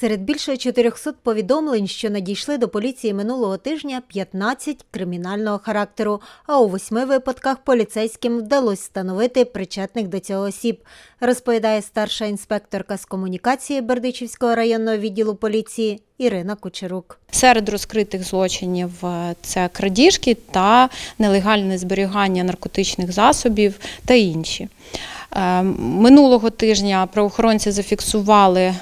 Серед більше 400 повідомлень, що надійшли до поліції минулого тижня, 15 кримінального характеру. А у восьми випадках поліцейським вдалося встановити причетних до цього осіб, розповідає старша інспекторка з комунікації Бердичівського районного відділу поліції Ірина Кучерук. Серед розкритих злочинів е, це крадіжки та нелегальне зберігання наркотичних засобів та інші. Е, Минулого тижня правоохоронці зафіксували е,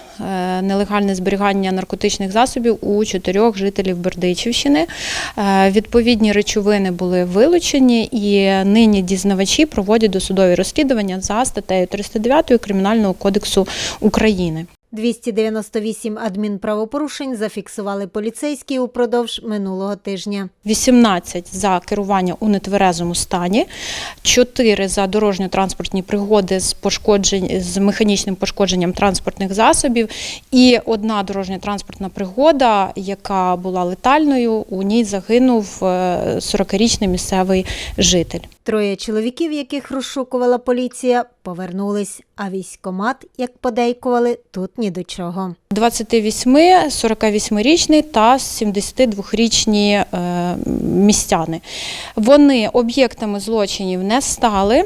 нелегальне зберігання наркотичних засобів у чотирьох жителів Бердичівщини. Е, Відповідні речовини були вилучені, і нині дізнавачі проводять досудові розслідування за статтею 309 Кримінального кодексу України. 298 адмінправопорушень зафіксували поліцейські упродовж минулого тижня. 18 за керування у нетверезому стані, 4 за дорожньо-транспортні пригоди з пошкоджень з механічним пошкодженням транспортних засобів, і одна дорожньо-транспортна пригода, яка була летальною. У ній загинув е, 40-річний місцевий житель. Троє чоловіків, яких розшукувала поліція, повернулись, а військомат, як подейкували, тут ні до чого. 28, 48-річний та 72-річні е, містяни. Вони об'єктами злочинів не стали.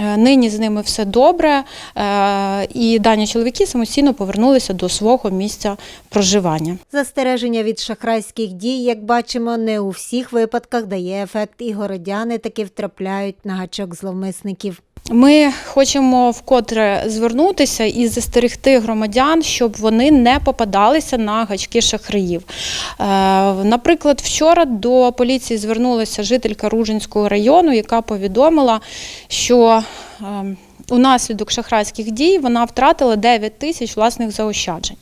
Е, Нині з ними все добре, е, і дані чоловіки самостійно повернулися до свого місця проживання. Застереження від шахрайських дій, як бачимо, не у всіх випадках дає ефект, і городяни таки втрапляють на гачок зловмисників. Ми хочемо вкотре звернутися і застерегти громадян, щоб вони не попадалися на гачки шахраїв. Е, Наприклад, вчора до поліції звернулася жителька Ружинського району, яка повідомила, що е, Унаслідок шахрайських дій вона втратила 9 тисяч власних заощаджень.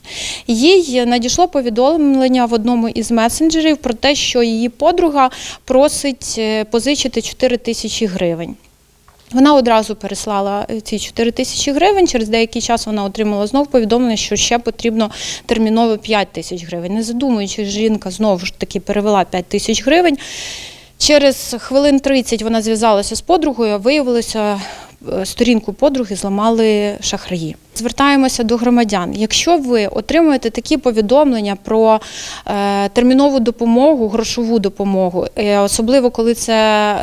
Їй надійшло повідомлення в одному із месенджерів про те, що її подруга просить е, позичити 4 тисячі гривень. Вона одразу переслала е, ці 4 тисячі гривень. Через деякий час вона отримала знов повідомлення, що ще потрібно терміново 5 тисяч гривень. Не задумуючись, жінка знову ж таки перевела 5 тисяч гривень. Через хвилин 30 вона зв'язалася з подругою, а виявилося, сторінку подруги зламали шахраї. Звертаємося до громадян. Якщо ви отримуєте такі повідомлення про е, термінову допомогу, грошову допомогу, е, особливо коли це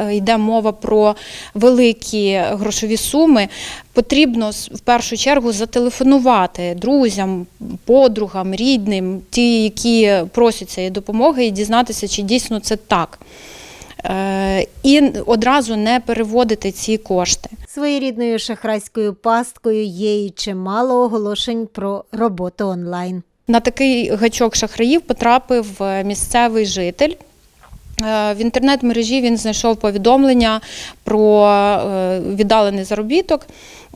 е, йде мова про великі грошові суми, потрібно в першу чергу зателефонувати друзям, подругам, рідним, ті, які просять цієї допомоги, і дізнатися, чи дійсно це так. Е, І одразу не переводити ці кошти. Своєрідною шахрайською пасткою є і чимало оголошень про роботу онлайн. На такий гачок шахраїв потрапив е, місцевий житель. Е, В інтернет-мережі він знайшов повідомлення про е, віддалений заробіток.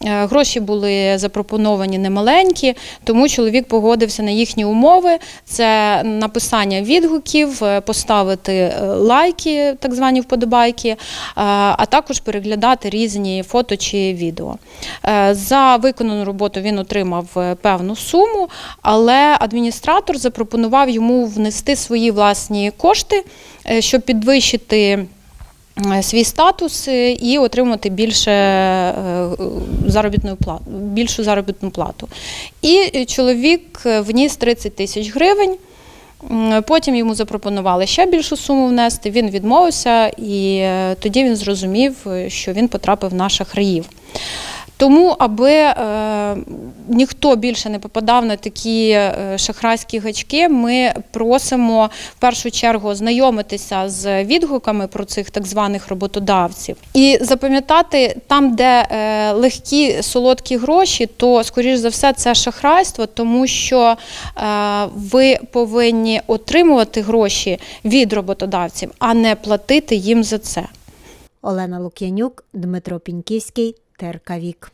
Е, Гроші були запропоновані немаленькі, тому чоловік погодився на їхні умови. Це написання відгуків, поставити лайки, так звані вподобайки, а також переглядати різні фото чи відео. За виконану роботу він отримав певну суму, але адміністратор запропонував йому внести свої власні кошти, щоб підвищити. е, Свій статус е, і отримати більше е, заробітну плату, більшу заробітну плату. І е, чоловік е, вніс 30 тисяч гривень. Потім йому запропонували ще більшу суму внести. Він відмовився, і е, тоді він зрозумів, е, що він потрапив на шахраїв. Тому, аби е, ніхто більше не попадав на такі е, шахрайські гачки, ми просимо в першу чергу ознайомитися з відгуками про цих так званих роботодавців і запам'ятати там, де е, легкі солодкі гроші, то скоріш за все це шахрайство, тому що е, ви повинні отримувати гроші від роботодавців, а не платити їм за це. Олена Лук'янюк, Дмитро Піньківський, ТРК Вік.